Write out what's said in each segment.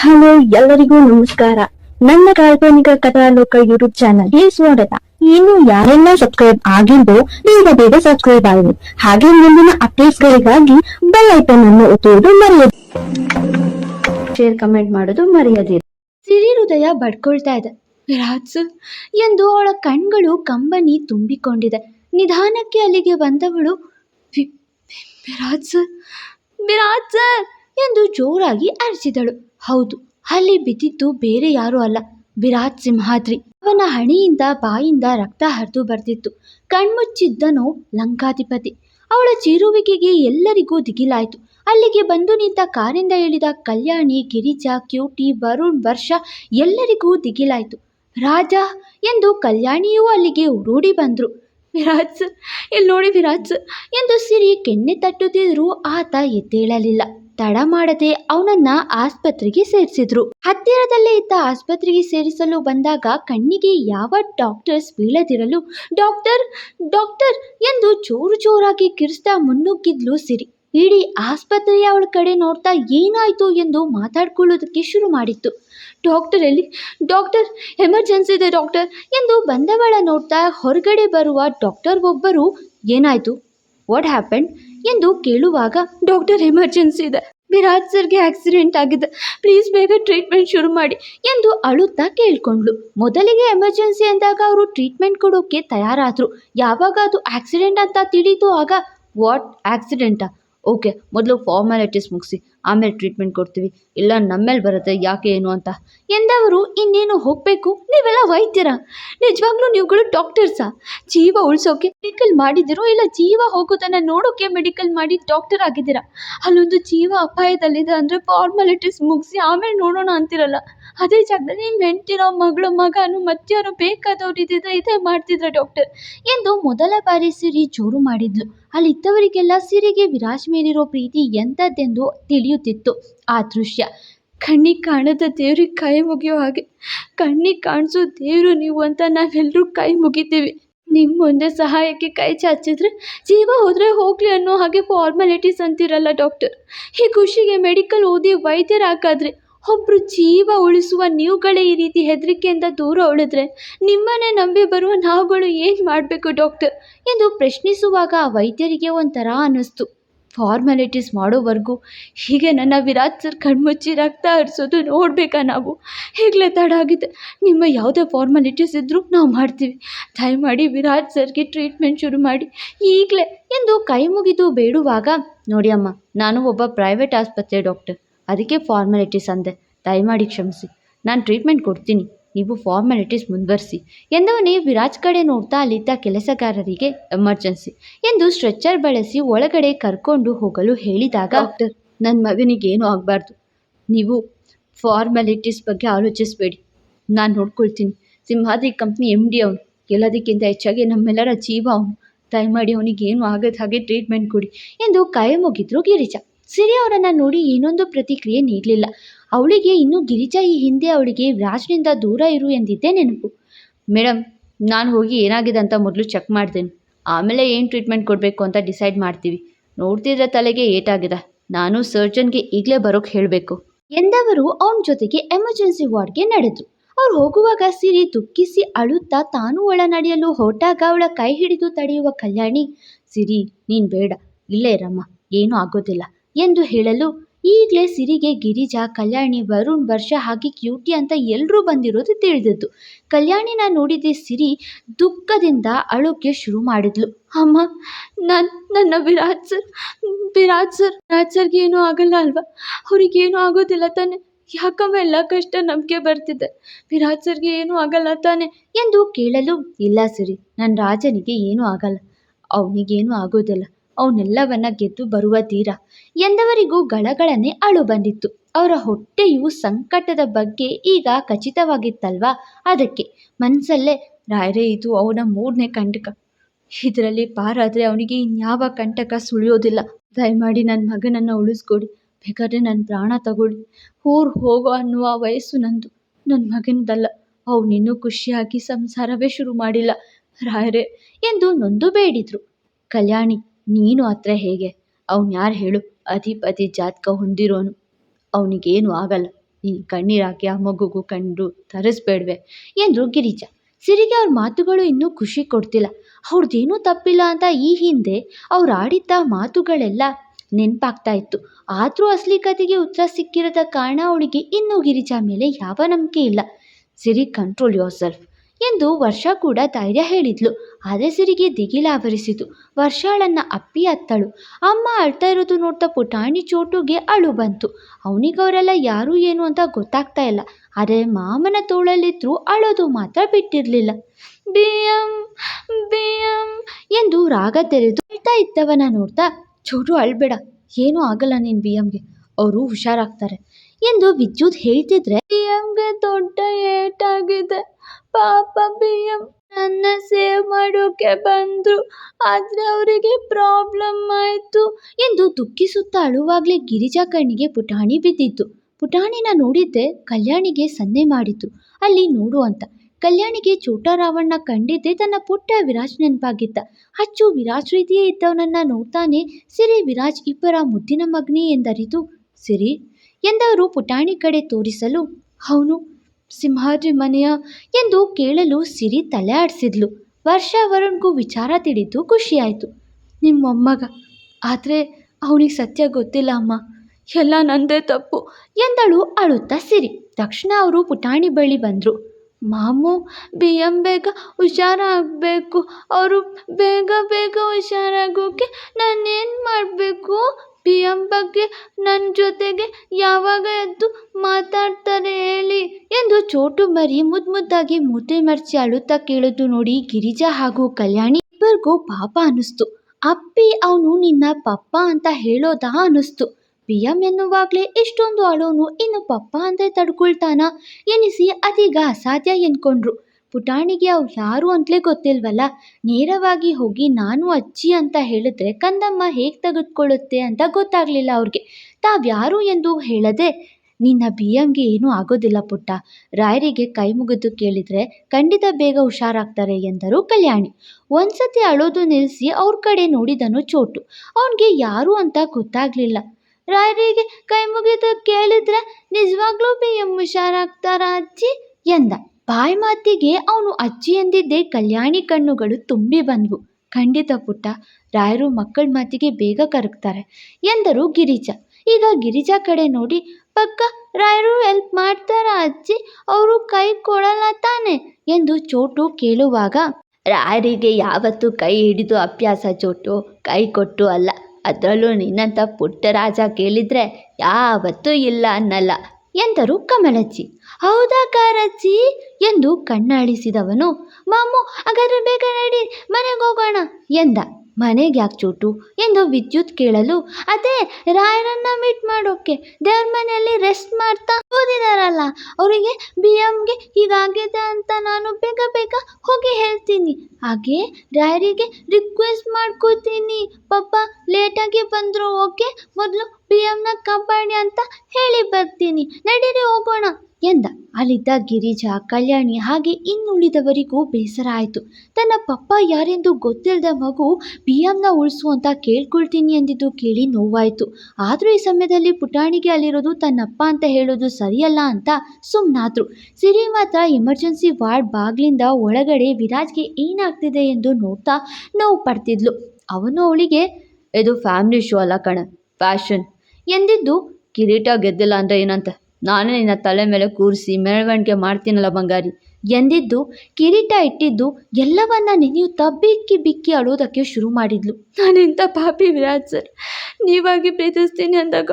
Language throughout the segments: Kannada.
ಹಲೋ, ಎಲ್ಲರಿಗೂ ನಮಸ್ಕಾರ. ನನ್ನ ಕಾಲ್ಪನಿಕ ಕಥಾಲೋಕ ಯೂಟ್ಯೂಬ್ ಚಾನಲ್ಗೆ ಸ್ವಾಗತ. ಇನ್ನು ಯಾರೆಲ್ಲ ಸಬ್ಸ್ಕ್ರೈಬ್ ಆಗಿದ್ದು ಬೇಗ ಬೇಗ ಸಬ್ಸ್ಕ್ರೈಬ್ ಆಗಿದೆ ಹಾಗೆ ಮುಂದಿನ ಅಪ್ಡೇಟ್ಸ್ ಗಳಿಗಾಗಿ ಬೆಲ್ ಐಕನ್ ಅನ್ನು ಒತ್ತುವುದು ಮರೆಯದು ಶೇರ್ ಕಮೆಂಟ್ ಮಾಡೋದು ಮರೆಯದಿರಿ. ಸಿರಿ ಹೃದಯ ಬಡ್ಕೊಳ್ತಾ ಇದೆ. ವಿರಾಜ್ ಎಂದು ಅವಳ ಕಣ್ಗಳು ಕಂಬನಿ ತುಂಬಿಕೊಂಡಿದೆ. ನಿಧಾನಕ್ಕೆ ಅಲ್ಲಿಗೆ ಬಂದವಳು ವಿರಾಜ್ ವಿ- ಎಂದು ಜೋರಾಗಿ ಅರಚಿದಳು ಹೌದು, ಅಲ್ಲಿ ಬಿದ್ದಿದ್ದು ಬೇರೆ ಯಾರೂ ಅಲ್ಲ. ವಿರಾಟ್ ಸಿಂಹಾದ್ರಿ. ಅವನ ಹಣೆಯಿಂದ ಬಾಯಿಂದ ರಕ್ತ ಹರಿದು ಬರ್ತಿತ್ತು. ಕಣ್ಮುಚ್ಚಿದ್ದನು ಲಂಕಾಧಿಪತಿ. ಅವಳ ಚೀರುವಿಕೆಗೆ ಎಲ್ಲರಿಗೂ ದಿಗಿಲಾಯಿತು. ಅಲ್ಲಿಗೆ ಬಂದು ನಿಂತ ಕಾರಿಂದ ಇಳಿದ ಕಲ್ಯಾಣಿ, ಗಿರಿಜಾ, ಕ್ಯೂಟಿ, ವರುಣ್, ವರ್ಷ ಎಲ್ಲರಿಗೂ ದಿಗಿಲಾಯಿತು. ರಾಜ ಎಂದು ಕಲ್ಯಾಣಿಯೂ ಅಲ್ಲಿಗೆ ಓಡೋಡಿ ಬಂದರು. ವಿರಾಜ್ ಇಲ್ಲಿ ನೋಡಿ ವಿರಾಜ್ ಎಂದು ಸಿರಿ ಕೆನ್ನೆ ತಟ್ಟುತ್ತಿದ್ರೂ ಆತ ಎದ್ದೇಳಲಿಲ್ಲ. ತಡ ಮಾಡದೆ ಅವನನ್ನ ಆಸ್ಪತ್ರೆಗೆ ಸೇರಿಸಿದ್ರು. ಹತ್ತಿರದಲ್ಲೇ ಇದ್ದ ಆಸ್ಪತ್ರೆಗೆ ಸೇರಿಸಲು ಬಂದಾಗ ಕಣ್ಣಿಗೆ ಯಾವ ಡಾಕ್ಟರ್ಸ್ ಬೀಳದಿರಲು ಡಾಕ್ಟರ್ ಡಾಕ್ಟರ್ ಎಂದು ಜೋರು ಜೋರಾಗಿ ಕಿರಿಸ್ತಾ ಮುನ್ನುಗ್ಗಿದ್ಲು ಸಿರಿ. ಇಡೀ ಆಸ್ಪತ್ರೆಯ ಅವಳ ಕಡೆ ನೋಡ್ತಾ ಏನಾಯ್ತು ಎಂದು ಮಾತಾಡ್ಕೊಳ್ಳೋದಕ್ಕೆ ಶುರು ಮಾಡಿತ್ತು. ಡಾಕ್ಟರ್ ಎಲ್ಲಿ? ಡಾಕ್ಟರ್, ಎಮರ್ಜೆನ್ಸಿ ಇದೆ ಡಾಕ್ಟರ್ ಎಂದು ಬಂದವಳ ನೋಡ್ತಾ ಹೊರಗಡೆ ಬರುವ ಡಾಕ್ಟರ್ ಒಬ್ಬರು, ಏನಾಯ್ತು? ವಾಟ್ ಹ್ಯಾಪನ್ ಎಂದು ಕೇಳುವಾಗ ಡಾಕ್ಟರ್ ಎಮರ್ಜೆನ್ಸಿ ಇದೆ. ವಿರಾಜ್ ಸರ್ಗೆ ಆಕ್ಸಿಡೆಂಟ್ ಆಗಿದೆ. ಪ್ಲೀಸ್ ಬೇಗ ಟ್ರೀಟ್ಮೆಂಟ್ ಶುರು ಮಾಡಿ ಎಂದು ಅಳುತ್ತಾ ಕೇಳ್ಕೊಂಡ್ಳು. ಮೊದಲಿಗೆ ಎಮರ್ಜೆನ್ಸಿ ಅಂದಾಗ ಅವರು ಟ್ರೀಟ್ಮೆಂಟ್ ಕೊಡೋಕೆ ತಯಾರಾದರು. ಯಾವಾಗ ಅದು ಆಕ್ಸಿಡೆಂಟ್ ಅಂತ ತಿಳಿತು ಆಗ ವಾಟ್ ಆಕ್ಸಿಡೆಂಟಾ? ಓಕೆ, ಮೊದಲು ಫಾರ್ಮಾಲಿಟೀಸ್ ಮುಗಿಸಿ. ಆಮೇಲೆ ಟ್ರೀಟ್ಮೆಂಟ್ ಕೊಡ್ತೀವಿ. ಇಲ್ಲ, ನಮ್ಮೇಲೆ ಬರುತ್ತೆ, ಯಾಕೆ ಏನು ಅಂತ. ಎಂದವರು, ಇನ್ನೇನು ಹೋಗಬೇಕು? ನೀವೆಲ್ಲ ವೈದ್ಯರ. ನಿಜವಾಗ್ಲೂ ನೀವುಗಳು ಡಾಕ್ಟರ್ಸಾ ಜೀವ ಉಳಿಸೋಕೆ ಮೆಡಿಕಲ್ ಮಾಡಿದ್ದೀರೋ ಇಲ್ಲ ಜೀವ ಹೋಗೋದನ್ನು ನೋಡೋಕೆ ಮೆಡಿಕಲ್ ಮಾಡಿ ಡಾಕ್ಟರ್ ಆಗಿದ್ದೀರಾ? ಅಲ್ಲೊಂದು ಜೀವ ಅಪಾಯದಲ್ಲಿದೆ ಅಂದರೆ ಫಾರ್ಮಾಲಿಟೀಸ್ ಮುಗಿಸಿ ಆಮೇಲೆ ನೋಡೋಣ ಅಂತಿರಲ್ಲ. ಅದೇ ಜಾಗದಲ್ಲಿ ನಿಮ್ಮ ಹೆಂಡ್ತಿರೋ ಮಗಳು, ಮಗನು ಮತ್ತೆಯವರು ಬೇಕಾದವ್ರು ಇದೇ ಮಾಡ್ತಿದ್ರ ಡಾಕ್ಟರ್ ಎಂದು ಮೊದಲ ಬಾರಿ ಸಿರಿ ಜೋರು ಮಾಡಿದ್ಲು. ಅಲ್ಲಿದ್ದವರಿಗೆಲ್ಲ ಸಿರಿಗೆ ವಿರಾಜ್ ಮೇಲಿರೋ ಪ್ರೀತಿ ಎಂಥದ್ದೆಂದು ತಿಳಿಯುತ್ತಿತ್ತು ಆ ದೃಶ್ಯ ಕಣ್ಣಿಗೆ ಕಾಣದ ದೇವ್ರಿಗೆ ಕೈ ಮುಗಿಯೋ ಹಾಗೆ. ಕಣ್ಣಿಗೆ ಕಾಣಿಸೋ ದೇವರು ನೀವು ಅಂತ ನಾವೆಲ್ಲರೂ ಕೈ ಮುಗಿತೀವಿ. ನಿಮ್ಮ ಮುಂದೆ ಸಹಾಯಕ್ಕೆ ಕೈ ಚಾಚಿದ್ರೆ ಜೀವ ಹೋದರೆ ಹೋಗಲಿ ಅನ್ನೋ ಹಾಗೆ ಫಾರ್ಮಾಲಿಟೀಸ್ ಅಂತಿರಲ್ಲ ಡಾಕ್ಟರ್ ಈ ಖುಷಿಗೆ ಮೆಡಿಕಲ್ ಓದಿ ವೈದ್ಯರಾಗಾದ್ರೆ ಒಬ್ಬರು ಜೀವ ಉಳಿಸುವ ನೀವುಗಳೇ ಈ ರೀತಿ ಹೆದರಿಕೆಯಿಂದ ದೂರ ಉಳಿದ್ರೆ ನಿಮ್ಮನ್ನೇ ನಂಬಿ ಬರುವ ನಾವುಗಳು ಏನು ಮಾಡಬೇಕು ಡಾಕ್ಟರ್ ಎಂದು ಪ್ರಶ್ನಿಸುವಾಗ ವೈದ್ಯರಿಗೆ ಒಂಥರ ಅನ್ನಿಸ್ತು. ಫಾರ್ಮಾಲಿಟೀಸ್ ಮಾಡೋವರೆಗೂ ಹೀಗೆ ನನ್ನ ವಿರಾಟ್ ಸರ್ ಕಣ್ಮುಚ್ಚಿ ರಕ್ತ ಹರಿಸೋದು ನೋಡಬೇಕಾ ನಾವು? ಈಗಲೇ ತಡ ಆಗಿದೆ ನಿಮ್ಮ ಯಾವುದೇ ಫಾರ್ಮ್ಯಾಲಿಟೀಸ್ ಇದ್ದರೂ ನಾವು ಮಾಡ್ತೀವಿ. ದಯಮಾಡಿ ವಿರಾಟ್ ಸರ್ಗೆ ಟ್ರೀಟ್ಮೆಂಟ್ ಶುರು ಮಾಡಿ. ಈಗಲೇ ಎಂದು ಕೈ ಮುಗಿದು ಬೇಡುವಾಗ, ನೋಡಿ ಅಮ್ಮ, ನಾನು ಒಬ್ಬ ಪ್ರೈವೇಟ್ ಆಸ್ಪತ್ರೆ ಡಾಕ್ಟರ್ ಅದಕ್ಕೆ ಫಾರ್ಮ್ಯಾಲಿಟೀಸ್ ಅಂದೆ. ದಯಮಾಡಿ ಕ್ಷಮಿಸಿ. ನಾನು ಟ್ರೀಟ್ಮೆಂಟ್ ಕೊಡ್ತೀನಿ. ನೀವು ಫಾರ್ಮ್ಯಾಲಿಟೀಸ್ ಮುಂದುವರಿಸಿ ಎಂದವನೇ ವಿರಾಜ್ ಕಡೆ ನೋಡ್ತಾ ಅಲ್ಲಿದ್ದ ಕೆಲಸಗಾರರಿಗೆ ಎಮರ್ಜೆನ್ಸಿ ಎಂದು ಸ್ಟ್ರೆಚ್ಚರ್ ಬಳಸಿ ಒಳಗಡೆ ಕರ್ಕೊಂಡು ಹೋಗಲು ಹೇಳಿದಾಗ ಡಾಕ್ಟರ್ ನನ್ನ ಮಗನಿಗೆ ಏನೂ ಆಗಬಾರ್ದು. ನೀವು ಫಾರ್ಮ್ಯಾಲಿಟೀಸ್ ಬಗ್ಗೆ ಆಲೋಚಿಸಬೇಡಿ. ನಾನು ನೋಡ್ಕೊಳ್ತೀನಿ. ಸಿಂಹಾದ್ರಿ ಕಂಪ್ನಿ ಎಂ ಡಿ ಅವನು. ಎಲ್ಲದಕ್ಕಿಂತ ಹೆಚ್ಚಾಗಿ ನಮ್ಮೆಲ್ಲರ ಜೀವ ಅವನು. ದಯಮಾಡಿ ಅವನಿಗೆ ಏನು ಆಗದ ಹಾಗೆ ಟ್ರೀಟ್ಮೆಂಟ್ ಕೊಡಿ ಎಂದು ಕೈ ಮುಗಿದ್ರು ಗಿರಿಜಾ. ಸಿರಿ ಅವರನ್ನು ನೋಡಿ ಇನ್ನೊಂದು ಪ್ರತಿಕ್ರಿಯೆ ನೀಡಲಿಲ್ಲ. ಅವಳಿಗೆ ಇನ್ನೂ ಗಿರಿಜಾ ಈ ಹಿಂದೆ ಅವಳಿಗೆ ರಾಜ್ನಿಂದ ದೂರ ಇರು ಎಂದಿದ್ದೇ ನೆನಪು. ಮೇಡಮ್ ನಾನು ಹೋಗಿ ಏನಾಗಿದೆ ಅಂತ ಮೊದಲು ಚೆಕ್ ಮಾಡ್ತೀನಿ. ಆಮೇಲೆ ಏನು ಟ್ರೀಟ್ಮೆಂಟ್ ಕೊಡಬೇಕು ಅಂತ ಡಿಸೈಡ್ ಮಾಡ್ತೀವಿ. ನೋಡ್ತಿದ್ರೆ ತಲೆಗೆ ಏಟಾಗಿದೆ. ನಾನು ಸರ್ಜನ್ಗೆ ಈಗಲೇ ಬರೋಕೆ ಹೇಳಬೇಕು. ಎಂದವರು ಅವನ ಜೊತೆಗೆ ಎಮರ್ಜೆನ್ಸಿ ವಾರ್ಡ್ಗೆ ನಡೆದ್ರು. ಅವ್ರು ಹೋಗುವಾಗ ಸಿರಿ ದುಃಖಿಸಿ ಅಳುತ್ತಾ ತಾನು ಒಳ ನಡೆಯಲು ಹೊರಟಾಗ ಅವಳ ಕೈ ಹಿಡಿದು ತಡೆಯುವ ಕಲ್ಯಾಣಿ, ಸಿರಿ, ನೀನು ಬೇಡ. ಇಲ್ಲೇ ಇರಮ್ಮ. ಏನೂ ಆಗೋದಿಲ್ಲ. ಎಂದು ಹೇಳಲು ಈಗಲೇ ಸಿರಿಗೆ ಗಿರಿಜಾ, ಕಲ್ಯಾಣಿ, ವರುಣ್, ವರ್ಷ ಹಾಗೆ ಕ್ಯೂಟಿ ಅಂತ ಎಲ್ಲರೂ ಬಂದಿರೋದು ತಿಳಿದದ್ದು. ಕಲ್ಯಾಣಿನ ನೋಡಿದ ಸಿರಿ ದುಃಖದಿಂದ ಅಳೋಕ್ಕೆ ಶುರು ಮಾಡಿದ್ಲು. ಅಮ್ಮ ನನ್ನ ನನ್ನ ವಿರಾಜ್ ಸರ್ ವಿರಾಜ್ ಸರ್, ವಿರಾಜ್ ಸರ್ಗೆ ಏನೂ ಆಗಲ್ಲ ಅಲ್ವಾ? ಅವ್ರಿಗೇನೂ ಆಗೋದಿಲ್ಲ ತಾನೆ. ಯಾಕಮ್ಮ ಎಲ್ಲ ಕಷ್ಟ ನಮಗೆ ಬರ್ತಿದೆ? ವಿರಾಜ್ ಸರ್ಗೆ ಏನೂ ಆಗಲ್ಲ ತಾನೆ ಎಂದು ಕೇಳಲು, ಇಲ್ಲ ಸಿರಿ ನನ್ನ ರಾಜನಿಗೆ ಏನೂ ಆಗಲ್ಲ. ಅವನಿಗೇನೂ ಆಗೋದಿಲ್ಲ. ಅವನ್ನೆಲ್ಲವನ್ನ ಗೆದ್ದು ಬರುವ ತೀರ. ಎಂದವರಿಗೂ ಗಳಗಳನೆ ಅಳು ಬಂದಿತ್ತು. ಅವರ ಹೊಟ್ಟೆಯು ಸಂಕಟದ ಬಗ್ಗೆ ಈಗ ಖಚಿತವಾಗಿತ್ತಲ್ವಾ? ಅದಕ್ಕೆ ಮನಸ್ಸಲ್ಲೇ ರಾಯರೇ, ಇದು ಅವನ ಮೂರನೇ ಕಂಟಕ. ಇದರಲ್ಲಿ ಪಾರಾದರೆ ಅವನಿಗೆ ಇನ್ಯಾವ ಕಂಟಕ ಸುಳಿಯೋದಿಲ್ಲ. ದಯಮಾಡಿ ನನ್ನ ಮಗನನ್ನು ಉಳಿಸ್ಕೊಡಿ. ಬೇಕಾದ್ರೆ ನನ್ನ ಪ್ರಾಣ ತಗೊಳ್ಳಿ. ಊರು ಹೋಗೋ ಅನ್ನುವ ವಯಸ್ಸು ನಂದು. ನನ್ನ ಮಗನದಲ್ಲ. ಅವನಿನ್ನೂ ಖುಷಿಯಾಗಿ ಸಂಸಾರವೇ ಶುರು ಮಾಡಿಲ್ಲ. ರಾಯರೇ, ಎಂದು ನೊಂದು ಬೇಡಿದ್ರು. ಕಲ್ಯಾಣಿ ನೀನು ಅತ್ರ ಹೇಗೆ? ಅವನು ಯಾರು ಹೇಳು? ಅಧಿಪತಿ ಜಾತಕ ಹೊಂದಿರೋನು. ಅವನಿಗೇನು ಆಗಲ್ಲ. ನೀನು ಕಣ್ಣೀರು ಹಾಕಿ ಆ ಮಗುಗೂ ಕಂಡು ತರಿಸ್ಬೇಡ್ವೆ. ಎಂದರು ಗಿರಿಜಾ, ಸಿರಿಗೆ ಅವ್ರ ಮಾತುಗಳು ಇನ್ನೂ ಖುಷಿ ಕೊಡ್ತಿಲ್ಲ. ಅವ್ರದ್ದೇನೂ ತಪ್ಪಿಲ್ಲ ಅಂತ ಈ ಹಿಂದೆ ಅವ್ರು ಆಡಿದ್ದ ಮಾತುಗಳೆಲ್ಲ ನೆನಪಾಗ್ತಾ ಇತ್ತು. ಆದರೂ ಅಸಲಿ ಕತೆಗೆ ಉತ್ತರ ಸಿಕ್ಕಿರದ ಕಾರಣ ಅವಳಿಗೆ ಇನ್ನೂ ಗಿರಿಜಾ ಮೇಲೆ ಯಾವ ನಂಬಿಕೆ ಇಲ್ಲ. ಸಿರಿ ಕಂಟ್ರೋಲ್ ಯೋರ್ ಸೆಲ್ಫ್ ಎಂದು ವರ್ಷ ಕೂಡ ಧೈರ್ಯ ಹೇಳಿದ್ಲು. ಆದರೆ ಸಿರಿಗೆ ದಿಗಿಲಾವರಿಸಿತು ವರ್ಷಾಳನ್ನ ಅಪ್ಪಿ ಅತ್ತಳು. ಅಮ್ಮ ಅಳ್ತಾ ಇರೋದು ನೋಡ್ತಾ ಪುಟಾಣಿ ಚೋಟುಗೆ ಅಳು ಬಂತು. ಅವನಿಗವರೆಲ್ಲ ಯಾರು ಏನು ಅಂತ ಗೊತ್ತಾಗ್ತಾ ಇಲ್ಲ. ಆದರೆ ಮಾಮನ ತೋಳಲ್ಲಿದ್ದರೂ ಅಳೋದು ಮಾತ್ರ ಬಿಟ್ಟಿರಲಿಲ್ಲ. ಬಿಯಂ ಬಿಯಂ ಎಂದು ರಾಗ ತೆರೆದು ಅಳ್ತಾ ಇದ್ದವನ ನೋಡ್ತಾ, ಚೋಟು ಅಳ್ಬೇಡ. ಏನೂ ಆಗಲ್ಲ ನೀನು ಬಿ ಎಮ್ಗೆ ಅವರು ಹುಷಾರಾಗ್ತಾರೆ. ಎಂದು ವಿದ್ಯುತ್ ಹೇಳ್ತಿದ್ರೆ ಬಿಎಂಗೆ ದೊಡ್ಡ ಏಟಾಗಿದೆ. ಪಾಪ ಬಿ ಎಂ ನನ್ನ ಸೇವ್ ಮಾಡೋಕೆ ಬಂದ್ರು. ಆದರೆ ಅವರಿಗೆ ಪ್ರಾಬ್ಲಮ್ ಆಯಿತು ಎಂದು ದುಃಖಿಸುತ್ತಾ ಅಳುವಾಗಲೇ ಗಿರಿಜಾ ಕಣ್ಣಿಗೆ ಪುಟಾಣಿ ಬಿದ್ದಿತ್ತು. ಪುಟಾಣಿನ ನೋಡಿದ್ದೆ ಕಲ್ಯಾಣಿಗೆ ಸನ್ನೆ ಮಾಡಿತು. ಅಲ್ಲಿ ನೋಡು ಅಂತ. ಕಲ್ಯಾಣಿಗೆ ಚೋಟರಾವಣ್ಣ ಕಂಡಿದ್ದೆ ತನ್ನ ಪುಟ್ಟ ವಿರಾಜ್ ನೆನಪಾಗಿದ್ದ ಅಚ್ಚು ವಿರಾಜ್ ರೀತಿಯೇ ಇದ್ದವನನ್ನ ನೋಡ್ತಾನೆ, ಸಿರಿ ವಿರಾಜ್, ಇಬ್ಬರ ಮುದ್ದಿನ ಮಗ್ನಿ ಎಂದರಿತು ಸಿರಿ ಎಂದವರು ಪುಟಾಣಿ ಕಡೆ ತೋರಿಸಲು ಅವನು ಸಿಂಹಾದ್ರಿ ಮನೆಯ ಎಂದು ಕೇಳಲು ಸಿರಿ ತಲೆ ಆಡಿಸಿದ್ಲು ವರ್ಷ ವರುಣ್ಗೂ ವಿಚಾರ ತಿಳಿದು ಖುಷಿಯಾಯಿತು. ನಿಮ್ಮ ಮೊಮ್ಮಗ, ಆದರೆ ಅವನಿಗೆ ಸತ್ಯ ಗೊತ್ತಿಲ್ಲ ಅಮ್ಮ. ಎಲ್ಲ ನಂದೇ ತಪ್ಪು ಎಂದಳು ಅಳುತ್ತಾ ಸಿರಿ. ತಕ್ಷಣ ಅವರು ಪುಟಾಣಿ ಬಳಿ ಬಂದರು. ಮಾಮು ಬಿ ಎಂ ಬೇಗ ಹುಷಾರಾಗಬೇಕು. ಅವರು ಬೇಗ ಬೇಗ ಹುಷಾರಾಗೋಕೆ ನಾನೇನು ಮಾಡಬೇಕು? ಬಿ ಎಂ ಬಗ್ಗೆ ನನ್ನ ಜೊತೆಗೆ ಯಾವಾಗ ಎದ್ದು ಮಾತಾಡ್ತಾರೆ ಹೇಳಿ ಎಂದು ಚೋಟು ಮರಿ ಮುದ್ದು ಮುದ್ದಾಗಿ ಮರ್ಚಿ ಅಳುತ್ತಾ ಕೇಳಿದ್ದು ನೋಡಿ ಗಿರಿಜಾ ಹಾಗೂ ಕಲ್ಯಾಣಿ ಇಬ್ಬರಿಗೂ ಪಾಪ ಅನ್ನಿಸ್ತು. ಅಪ್ಪಿ ಅವನು ನಿನ್ನ ಪಪ್ಪ ಅಂತ ಹೇಳೋದಾ ಅನ್ನಿಸ್ತು. ಪಿ ಎಂ ಎನ್ನುವಾಗಲೇ ಇಷ್ಟೊಂದು ಅಳೋನು ಇನ್ನು ಪಪ್ಪ ಅಂದರೆ ತಡ್ಕೊಳ್ತಾನ ಎನಿಸಿ ಅದೀಗ ಅಸಾಧ್ಯ ಎನ್ಕೊಂಡ್ರು. ಪುಟಾಣಿಗೆ ಅವು ಯಾರು ಅಂತಲೇ ಗೊತ್ತಿಲ್ವಲ್ಲ? ನೇರವಾಗಿ ಹೋಗಿ ನಾನು ಅಜ್ಜಿ ಅಂತ ಹೇಳಿದ್ರೆ ಕಂದಮ್ಮ ಹೇಗೆ ತೆಗೆದುಕೊಳ್ಳುತ್ತೆ ಅಂತ ಗೊತ್ತಾಗಲಿಲ್ಲ ಅವ್ರಿಗೆ. ತಾವ್ಯಾರು ಎಂದು ಹೇಳದೆ, ನಿನ್ನ ಬಿ ಎಮ್ಗೆ ಏನೂ ಆಗೋದಿಲ್ಲ ಪುಟ್ಟ. ರಾಯರಿಗೆ ಕೈ ಮುಗಿದು ಕೇಳಿದರೆ, ಖಂಡಿತ ಬೇಗ ಹುಷಾರಾಗ್ತಾರೆ ಎಂದರು ಕಲ್ಯಾಣಿ. ಒಂದ್ಸತಿ ಅಳೋದು ನಿಲ್ಲಿಸಿ ಅವ್ರ ಕಡೆ ನೋಡಿದನು ಚೋಟು. ಅವನಿಗೆ ಯಾರು ಅಂತ ಗೊತ್ತಾಗಲಿಲ್ಲ. ರಾಯರಿಗೆ ಕೈ ಮುಗಿದು ಕೇಳಿದ್ರೆ, ನಿಜವಾಗ್ಲೂ ಬಿ ಎಂ ಹುಷಾರಾಗ್ತಾರ ಅಜ್ಜಿ? ಎಂದ. ಬಾಯಿ ಮಾತಿಗೆ ಅವನು ಅಜ್ಜಿ ಎಂದಿದ್ದೆ ಕಲ್ಯಾಣಿ ಕಣ್ಣುಗಳು ತುಂಬಿ ಬಂದವು. ಖಂಡಿತ ಪುಟ್ಟ, ರಾಯರು ಮಕ್ಕಳ ಮಾತಿಗೆ ಬೇಗ ಕರಗ್ತಾರೆ ಎಂದರು ಗಿರಿಜಾ. ಈಗ ಗಿರಿಜಾ ಕಡೆ ನೋಡಿ, ಪಕ್ಕ ರಾಯರು ಹೆಲ್ಪ್ ಮಾಡ್ತಾರಾ ಅಜ್ಜಿ, ಅವರು ಕೈ ಕೊಡಲ್ಲ ತಾನೆ ಎಂದು ಚೋಟು ಕೇಳುವಾಗ, ರಾಯರಿಗೆ ಯಾವತ್ತೂ ಕೈ ಹಿಡಿದು ಅಭ್ಯಾಸ ಚೋಟು, ಕೈ ಕೊಟ್ಟು ಅಲ್ಲ, ಅದರಲ್ಲೂ ನಿನ್ನಂಥ ಪುಟ್ಟ ರಾಜ ಕೇಳಿದರೆ ಯಾವತ್ತೂ ಇಲ್ಲ ಅನ್ನಲ್ಲ ಎಂದರು ಕಮಲಜ್ಜಿ. ಹೌದಾ ಕಾರಜ್ಜಿ? ಎಂದು ಕಣ್ಣಾಡಿಸಿದವನು, ಮಾಮು, ಹಾಗಾದ್ರೆ ಬೇಗ ನಡಿ, ಮನೆಗೆ ಹೋಗೋಣ ಎಂದ. ಮನೆಗೆ ಯಾಕೆ ಚೂಟು? ಎಂದು ವಿದ್ಯುತ್ ಕೇಳಲು, ಅದೇ, ರಾಯರನ್ನ ಮೀಟ್ ಮಾಡೋಕೆ. ದೇವ್ರ ಮನೆಯಲ್ಲಿ ರೆಸ್ಟ್ ಮಾಡ್ತಾ ಓದಿದಾರಲ್ಲ, ಅವರಿಗೆ ಬಿ ಎಮ್ಗೆ ಹೀಗಾಗಿದೆ ಅಂತ ನಾನು ಬೇಗ ಬೇಗ ಹೋಗಿ ಹೇಳ್ತೀನಿ. ಹಾಗೆ ರಾಯರಿಗೆ ರಿಕ್ವೆಸ್ಟ್ ಮಾಡ್ಕೋತೀನಿ. ಪಾಪ ಲೇಟಾಗಿ ಬಂದರು, ಓಕೆ, ಮೊದಲು ಬಿ ಎಮ್ನ ಕಾಪಾಡಿ ಅಂತ ಹೇಳಿ ಬರ್ತೀನಿ. ನಡೀರಿ, ಹೋಗೋಣ. ಎಂದ, ಅಲ್ಲಿದ್ದ ಗಿರಿಜಾ, ಕಲ್ಯಾಣಿ ಹಾಗೆ ಇನ್ನುಳಿದವರಿಗೂ ಬೇಸರ ಆಯಿತು. ತನ್ನ ಪಪ್ಪ ಯಾರೆಂದು ಗೊತ್ತಿಲ್ಲದ ಮಗು ಬಿ ಎಮ್ನ ಉಳಿಸು ಅಂತ ಕೇಳ್ಕೊಳ್ತೀನಿ ಎಂದಿದ್ದು ಕೇಳಿ ನೋವಾಯಿತು. ಆದರೂ ಈ ಸಮಯದಲ್ಲಿ ಪುಟಾಣಿಗೆ ಅಲ್ಲಿರೋದು ತನ್ನಪ್ಪ ಅಂತ ಹೇಳೋದು ಸರಿಯಲ್ಲ ಅಂತ ಸುಮ್ಮನಾದ್ರು ಸಿರಿ ಮಾತ್ರ ಎಮರ್ಜೆನ್ಸಿ ವಾರ್ಡ್ ಬಾಗ್ಲಿಂದ ಒಳಗಡೆ ವಿರಾಜ್ಗೆ ಏನಾಗ್ತಿದೆ ಎಂದು ನೋಡ್ತಾ ನೋವು ಪಡ್ತಿದ್ಲು. ಅವನು ಅವಳಿಗೆ, ಇದು ಫ್ಯಾಮಿಲಿ ಶೋ ಅಲ್ಲ ಕಣ, ಫ್ಯಾಷನ್. ಎಂದಿದ್ದು, ಕಿರೀಟ ಗೆದ್ದಿಲ್ಲ ಅಂದರೆ ಏನಂತೆ? ನಾನೇ ನಿನ್ನ ತಲೆ ಮೇಲೆ ಕೂರಿಸಿ ಮೆರವಣಿಗೆ ಮಾಡ್ತೀನಲ್ಲ ಬಂಗಾರಿ. ಎಂದಿದ್ದು, ಕಿರೀಟ ಇಟ್ಟಿದ್ದು ಎಲ್ಲವನ್ನ ನೆನೆಯುತ್ತಾ ಬಿಕ್ಕಿ ಬಿಕ್ಕಿ ಅಳೋದಕ್ಕೆ ಶುರು ಮಾಡಿದ್ಲು. ನಾನಿಂಥ ಪಾಪಿ ವಿರಾಜ್ ಸರ್? ನೀವಾಗಿ ಪ್ರೀತಿಸ್ತೀನಿ ಅಂದಾಗ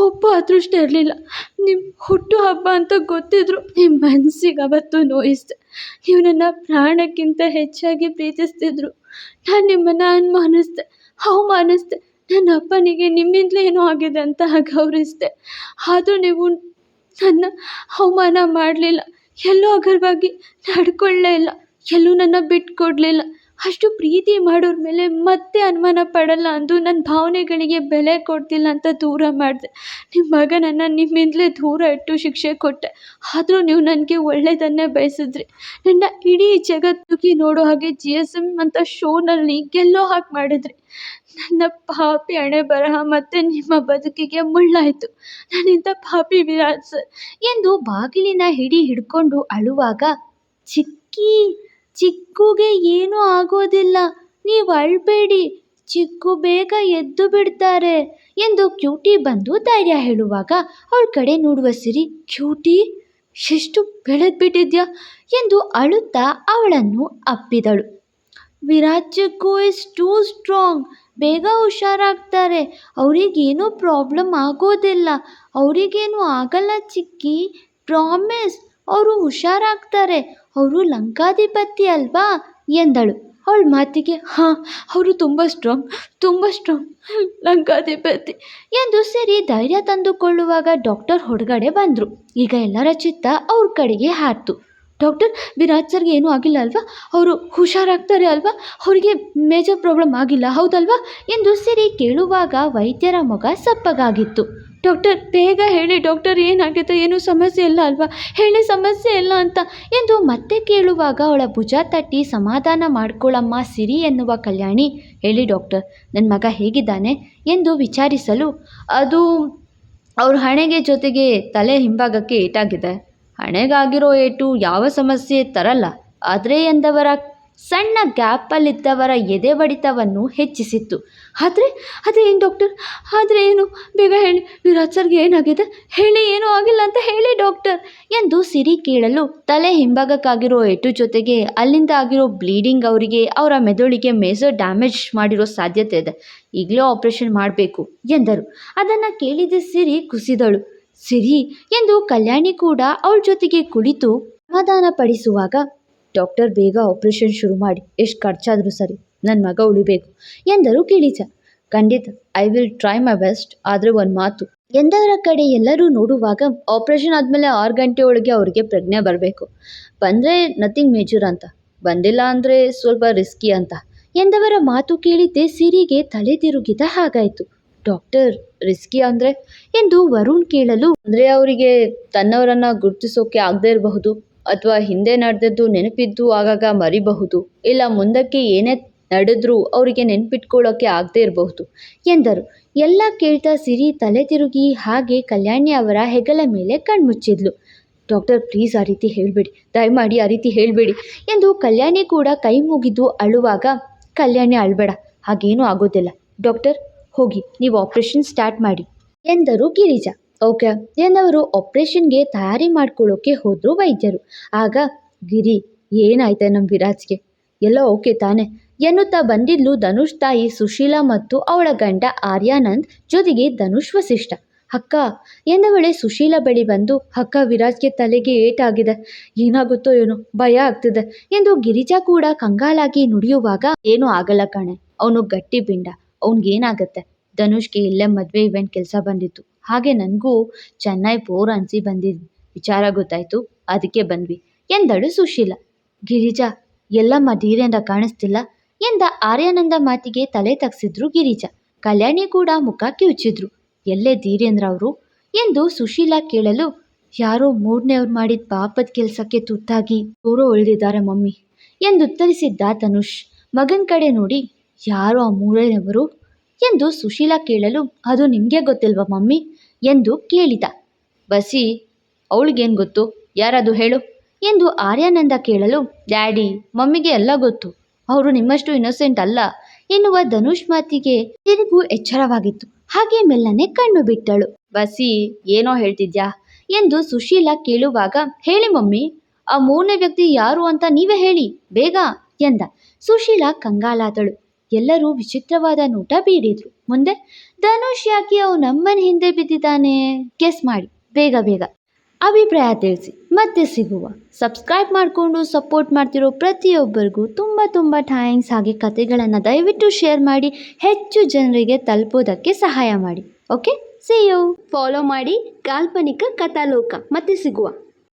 ಒಬ್ಬ ಅದೃಷ್ಟ ಇರಲಿಲ್ಲ. ನಿಮ್ಮ ಹುಟ್ಟು ಹಬ್ಬ ಅಂತ ಗೊತ್ತಿದ್ರು ನಿಮ್ಮ ಮನಸ್ಸಿಗೆ ಅವತ್ತು ನೋಯಿಸ್ದೆ ನೀವು ನನ್ನ ಪ್ರಾಣಕ್ಕಿಂತ ಹೆಚ್ಚಾಗಿ ಪ್ರೀತಿಸ್ತಿದ್ರು. ನಾನು ನಿಮ್ಮನ್ನು ಅನುಮಾನಿಸ್ದೆ, ಅವಮಾನಿಸ್ದೆ. ನನ್ನ ಅಪ್ಪನಿಗೆ ನಿಮ್ಮಿಂದಲೇ ಏನೋ ಆಗಿದೆ ಅಂತ ಗೌರವಿಸ್ದೆ ಆದರೂ ನೀವು ನನ್ನ ಅವಮಾನ ಮಾಡಲಿಲ್ಲ. ಎಲ್ಲೂ ಅಗರವಾಗಿ ನಡ್ಕೊಳ್ಳೇ ಇಲ್ಲ. ಎಲ್ಲೂ ನನ್ನ ಬಿಟ್ಕೊಡ್ಲಿಲ್ಲ ಅಷ್ಟು ಪ್ರೀತಿ ಮಾಡೋರ ಮೇಲೆ ಮತ್ತೆ ಅನುಮಾನ ಪಡಲ್ಲ ಅಂದು ನನ್ನ ಭಾವನೆಗಳಿಗೆ ಬೆಲೆ ಕೊಡ್ತಿಲ್ಲ ಅಂತ ದೂರ ಮಾಡಿದೆ. ನಿಮ್ಮ ಮಗನನ್ನು ನಿಮ್ಮಿಂದಲೇ ದೂರ ಇಟ್ಟು ಶಿಕ್ಷೆ ಕೊಟ್ಟೆ. ಆದರೂ ನೀವು ನನಗೆ ಒಳ್ಳೆಯದನ್ನೇ ಬಯಸಿದ್ರಿ. ನನ್ನ ಇಡೀ ಜಗತ್ತಿಗೆ ನೋಡೋ ಹಾಗೆ ಜಿ ಎಸ್ ಎಂ ಅಂತ ಶೋನಲ್ಲಿ ಗೆಲ್ಲೋ ಹಾಕಿ ಮಾಡಿದ್ರಿ. ನನ್ನ ಪಾಪಿ ಹಣೆ ಬರಹ ಮತ್ತೆ ನಿಮ್ಮ ಬದುಕಿಗೆ ಮುಳ್ಳಾಯಿತು. ನಾನಿಂತ ಪಾಪಿ ವಿರಾಜ್ ಸರ್. ಎಂದು ಬಾಗಿಲಿನ ಹಿಡಿ ಹಿಡ್ಕೊಂಡು ಅಳುವಾಗ, ಚಿಕ್ಕಿ, ಚಿಕ್ಕುಗೆ ಏನೂ ಆಗೋದಿಲ್ಲ. ನೀವು ಅಳಬೇಡಿ. ಚಿಕ್ಕು ಬೇಗ ಎದ್ದು ಬಿಡ್ತಾರೆ ಎಂದು ಕ್ಯೂಟಿ ಬಂದು ಧೈರ್ಯ ಹೇಳುವಾಗ, ಅವಳ ಕಡೆ ನೋಡುವ ಸಿರಿ. ಕ್ಯೂಟಿ ಎಷ್ಟು ಬೆಳೆದ್ಬಿಟ್ಟಿದ್ಯಾ ಎಂದು ಅಳುತ್ತಾ ಅವಳನ್ನು ಅಪ್ಪಿದಳು. Virat Chikku is too strong. ಬೇಗ ಹುಷಾರಾಗ್ತಾರೆ. ಅವರಿಗೇನೂ ಪ್ರಾಬ್ಲಮ್ ಆಗೋದಿಲ್ಲ. ಅವರಿಗೇನು ಆಗಲ್ಲ ಚಿಕ್ಕಿ. ಪ್ರಾಮಿಸ್, ಅವರು ಹುಷಾರಾಗ್ತಾರೆ. ಅವರು ಲಂಕಾಧಿಪತಿ ಅಲ್ವಾ? ಎಂದಳು. ಅವಳ ಮಾತಿಗೆ, ಹಾಂ, ಅವರು ತುಂಬ ಸ್ಟ್ರಾಂಗ್ ತುಂಬ ಸ್ಟ್ರಾಂಗ್, ಲಂಕಾಧಿಪತಿ. ಎಂದು ಸರಿ ಧೈರ್ಯ ತಂದುಕೊಳ್ಳುವಾಗ ಡಾಕ್ಟರ್ ಹೊರಗಡೆ ಬಂದರು. ಈಗ ಎಲ್ಲರ ಚಿತ್ತ ಅವ್ರ ಕಡೆಗೆ ಹಾರ್ತು. ಡಾಕ್ಟರ್ ವಿರಾಜ್ ಸರ್ಗೆ ಏನೂ ಆಗಿಲ್ಲ ಅಲ್ವಾ? ಅವರು ಹುಷಾರಾಗ್ತಾರೆ ಅಲ್ವಾ? ಅವರಿಗೆ ಮೇಜರ್ ಪ್ರಾಬ್ಲಮ್ ಆಗಿಲ್ಲ, ಹೌದಲ್ವಾ? ಎಂದು ಸಿರಿ ಕೇಳುವಾಗ ವೈದ್ಯರ ಮೊಗ ಸಪ್ಪಗಾಗಿತ್ತು. ಡಾಕ್ಟರ್, ಬೇಗ ಹೇಳಿ ಡಾಕ್ಟರ್, ಏನಾಗಿದೆ? ಏನೂ ಸಮಸ್ಯೆ ಇಲ್ಲ ಅಲ್ವಾ? ಹೇಳಿ ಸಮಸ್ಯೆ ಇಲ್ಲ ಅಂತ ಎಂದು ಮತ್ತೆ ಕೇಳುವಾಗ ಅವಳ ಭುಜ ತಟ್ಟಿ ಸಮಾಧಾನ ಮಾಡ್ಕೊಳ್ಳಮ್ಮ ಸಿರಿ ಎನ್ನುವ ಕಲ್ಯಾಣಿ, ಹೇಳಿ ಡಾಕ್ಟರ್ ನನ್ನ ಮಗ ಹೇಗಿದ್ದಾನೆ? ಎಂದು ವಿಚಾರಿಸಲು, ಅದು ಅವ್ರ ಹಣೆಗೆ ಜೊತೆಗೆ ತಲೆ ಹಿಂಭಾಗಕ್ಕೆ ಏಟಾಗಿದೆ. ಹಣೆಗಾಗಿರೋ ಏಟು ಯಾವ ಸಮಸ್ಯೆ ತರಲ್ಲ. ಆದರೆ ಎಂದವರ ಸಣ್ಣ ಗ್ಯಾಪಲ್ಲಿದ್ದವರ ಎದೆ ಬಡಿತವನ್ನು ಹೆಚ್ಚಿಸಿತ್ತು. ಆದರೆ ಅದೇನು ಡಾಕ್ಟರ್? ಆದರೆ ಏನು? ಬೇಗ ಹೇಳಿ. ವಿರಾಜ್ ಸರ್ಗೆ ಏನಾಗಿದೆ? ಹೇಳಿ, ಏನೂ ಆಗಿಲ್ಲ ಅಂತ ಹೇಳಿ ಡಾಕ್ಟರ್ ಎಂದು ಸಿರಿ ಕೇಳಲು ತಲೆ ಹಿಂಭಾಗಕ್ಕಾಗಿರೋ ಏಟು ಜೊತೆಗೆ ಅಲ್ಲಿಂದ ಆಗಿರೋ ಬ್ಲೀಡಿಂಗ್ ಅವರಿಗೆ ಅವರ ಮೆದುಳಿಗೆ ಮೇಜರ್ ಡ್ಯಾಮೇಜ್ ಮಾಡಿರೋ ಸಾಧ್ಯತೆ ಇದೆ. ಈಗಲೇ ಆಪರೇಷನ್ ಮಾಡಬೇಕು ಎಂದರು. ಅದನ್ನು ಕೇಳಿದ ಸಿರಿ ಕುಸಿದಳು. ಸಿರಿ ಎಂದು ಕಲ್ಯಾಣಿ ಕೂಡ ಅವಳ ಜೊತೆಗೆ ಕುಳಿತು ಸಮಾಧಾನ ಪಡಿಸುವಾಗ ಡಾಕ್ಟರ್, ಬೇಗ ಆಪರೇಷನ್ ಶುರು ಮಾಡಿ. ಎಷ್ಟು ಖರ್ಚಾದರೂ ಸರಿ. ನನ್ನ ಮಗ ಉಳಿಬೇಕು ಎಂದರು ಗಿಳಿಜ ಖಂಡಿತ. I will try my best. ಆದರೆ ಒಂದು ಮಾತು ಎಂದವರ ಕಡೆ ಎಲ್ಲರೂ ನೋಡುವಾಗ ಆಪರೇಷನ್ ಆದಮೇಲೆ ಆರು ಗಂಟೆ ಒಳಗೆ ಅವರಿಗೆ ಪ್ರಜ್ಞೆ ಬರಬೇಕು. ಬಂದರೆ ನಥಿಂಗ್ ಮೇಜರ್ ಅಂತ. ಬಂದಿಲ್ಲ ಅಂದರೆ ಸ್ವಲ್ಪ ರಿಸ್ಕಿ ಅಂತ. ಎಂದವರ ಮಾತು ಕೇಳಿದ್ದೆ ಸಿರಿಗೆ ತಲೆ ತಿರುಗಿದ ಹಾಗಾಯಿತು. ಡಾಕ್ಟರ್ ರಿಸ್ಕಿ ಅಂದರೆ? ಎಂದು ವರುಣ್ ಕೇಳಲು, ಅಂದರೆ ಅವರಿಗೆ ತನ್ನವರನ್ನು ಗುರುತಿಸೋಕೆ ಆಗದೇ ಇರಬಹುದು, ಅಥವಾ ಹಿಂದೆ ನಡೆದದ್ದು ನೆನಪಿದ್ದು ಆಗಾಗ ಮರಿಬಹುದು, ಇಲ್ಲ ಮುಂದಕ್ಕೆ ಏನೇ ನಡೆದ್ರೂ ಅವರಿಗೆ ನೆನಪಿಟ್ಕೊಳ್ಳೋಕೆ ಆಗದೇ ಇರಬಹುದು, ಎಂದರು. ಎಲ್ಲ ಕೇಳ್ತಾ ಸಿರಿ ತಲೆ ತಿರುಗಿ ಹಾಗೆ ಕಲ್ಯಾಣಿ ಅವರ ಹೆಗಲ ಮೇಲೆ ಕಣ್ಮುಚ್ಚಿದ್ಲು ಡಾಕ್ಟರ್ ಪ್ಲೀಸ್ ಆ ರೀತಿ ಹೇಳಬೇಡಿ, ದಯಮಾಡಿ ಆ ರೀತಿ ಹೇಳಬೇಡಿ, ಎಂದು ಕಲ್ಯಾಣಿ ಕೂಡ ಕೈ ಮುಗಿದು ಅಳುವಾಗ, ಕಲ್ಯಾಣಿ ಅಳಬೇಡ, ಹಾಗೇನೂ ಆಗೋದಿಲ್ಲ. ಡಾಕ್ಟರ್ ಹೋಗಿ, ನೀವು ಆಪ್ರೇಷನ್ ಸ್ಟಾರ್ಟ್ ಮಾಡಿ. ಎಂದರು ಗಿರಿಜಾ. ಓಕೆ. ಎಂದವರು ಆಪ್ರೇಷನ್ಗೆ ತಯಾರಿ ಮಾಡ್ಕೊಳ್ಳೋಕೆ ಹೋದರು ವೈದ್ಯರು. ಆಗ, ಗಿರಿ, ಏನಾಯ್ತ ನಮ್ಮ ವಿರಾಜ್ಗೆ? ಎಲ್ಲ ಓಕೆ ತಾನೆ? ಎನ್ನುತ್ತಾ ಬಂದಿದ್ಲು ಧನುಷ್ ತಾಯಿ ಸುಶೀಲಾ ಮತ್ತು ಅವಳ ಗಂಡ ಆರ್ಯಾನಂದ್ ಜೊತೆಗೆ ಧನುಷ್ ವಸಿಷ್ಠ. ಅಕ್ಕ ಎಂದವಳೆ ಸುಶೀಲಾ ಬಳಿ ಬಂದು, ಅಕ್ಕ, ವಿರಾಜ್ಗೆ ತಲೆಗೆ ಏಟಾಗಿದೆ. ಏನಾಗುತ್ತೋ ಏನೋ, ಭಯ ಆಗ್ತಿದೆ. ಎಂದು ಗಿರಿಜಾ ಕೂಡ ಕಂಗಾಲಾಗಿ ನುಡಿಯುವಾಗ, ಏನೂ ಆಗಲ್ಲ ಕಣೆ. ಅವನು ಗಟ್ಟಿ ಬಿಂಡ ಅವ್ನಿಗೇನಾಗತ್ತೆ? ಧನುಷ್ಗೆ ಇಲ್ಲೇ ಮದುವೆ ಇವೆಂಟ್ ಕೆಲಸ ಬಂದಿತ್ತು. ಹಾಗೆ ನನಗೂ ಚೆನ್ನೈ ಬೋರ್ ಅನಿಸಿ ಬಂದಿದ್ ವಿಚಾರ ಗೊತ್ತಾಯ್ತು. ಅದಕ್ಕೆ ಬಂದ್ವಿ. ಎಂದಳು ಸುಶೀಲ. ಗಿರಿಜಾ, ಎಲ್ಲಮ್ಮ ಧೀರೇಂದ್ರ ಕಾಣಿಸ್ತಿಲ್ಲ? ಎಂದ ಆರ್ಯಾನಂದ ಮಾತಿಗೆ ತಲೆ ತಗ್ಸಿದ್ರು ಗಿರಿಜಾ. ಕಲ್ಯಾಣಿ ಕೂಡ ಮುಖ ಕಿವುಚಿದ್ರು. ಎಲ್ಲೇ ಧೀರೇಂದ್ರ ಅವರು? ಎಂದು ಸುಶೀಲಾ ಕೇಳಲು, ಯಾರೋ ಮೂರನೇವ್ರು ಮಾಡಿದ ಪಾಪದ ಕೆಲಸಕ್ಕೆ ತುತ್ತಾಗಿ ದೂರ ಉಳಿದಿದ್ದಾರೆ ಮಮ್ಮಿ ಎಂದುತ್ತರಿಸಿದ್ದ ತನುಷ್ ಮಗನ ಕಡೆ ನೋಡಿ ಯಾರೋ ಆ ಮೂರನೆಯವರು? ಎಂದು ಸುಶೀಲಾ ಕೇಳಲು, ಅದು ನಿಮಗೆ ಗೊತ್ತಿಲ್ವಾ ಮಮ್ಮಿ? ಎಂದು ಕೇಳಿದ. ಬಸಿ, ಅವಳಿಗೇನು ಗೊತ್ತು? ಯಾರದು ಹೇಳು. ಎಂದು ಆರ್ಯಾನಂದ ಕೇಳಲು, ಡ್ಯಾಡಿ, ಮಮ್ಮಿಗೆ ಎಲ್ಲ ಗೊತ್ತು. ಅವರು ನಿಮ್ಮಷ್ಟು ಇನ್ನೋಸೆಂಟ್ ಅಲ್ಲ ಎನ್ನುವ ಧನುಷ್ ಮಾತಿಗೆ ತಿರುಗು ಎಚ್ಚರವಾಗಿತ್ತು. ಹಾಗೆ ಮೆಲ್ಲನೆ ಕಣ್ಣು ಬಿಟ್ಟಳು. ಬಸಿ, ಏನೋ ಹೇಳ್ತಿದ್ಯಾ? ಎಂದು ಸುಶೀಲಾ ಕೇಳುವಾಗ, ಹೇಳಿ ಮಮ್ಮಿ, ಆ ಮೂರನೇ ವ್ಯಕ್ತಿ ಯಾರು ಅಂತ ನೀವೇ ಹೇಳಿ, ಬೇಗ? ಎಂದ. ಸುಶೀಲಾ ಕಂಗಾಲಾದಳು. ಎಲ್ಲರೂ ವಿಚಿತ್ರವಾದ ನೋಟ ಬೀಡಿದ್ರು ಮುಂದೆ ಧನುಷ್ ಯಾಕೆ ಅವು ನಮ್ಮನ ಹಿಂದೆ ಬಿದ್ದಿದ್ದಾನೆ? ಗೆಸ್ ಮಾಡಿ, ಬೇಗ ಬೇಗ. ಅಭಿಪ್ರಾಯ ತಿಳಿಸಿ, ಮತ್ತೆ ಸಿಗುವ. ಸಬ್ಸ್ಕ್ರೈಬ್ ಮಾಡಿಕೊಂಡು ಸಪೋರ್ಟ್ ಮಾಡ್ತಿರೋ ಪ್ರತಿಯೊಬ್ಬರಿಗೂ ತುಂಬ ತುಂಬ ಥ್ಯಾಂಕ್ಸ್ ಹಾಗೆ ಕತೆಗಳನ್ನು ದಯವಿಟ್ಟು ಶೇರ್ ಮಾಡಿ, ಹೆಚ್ಚು ಜನರಿಗೆ ತಲುಪೋದಕ್ಕೆ ಸಹಾಯ ಮಾಡಿ. ಓಕೆ ಸಿ ಯು ಫಾಲೋ ಮಾಡಿ, ಕಾಲ್ಪನಿಕ ಕಥಾಲೋಕ. ಮತ್ತೆ ಸಿಗುವ.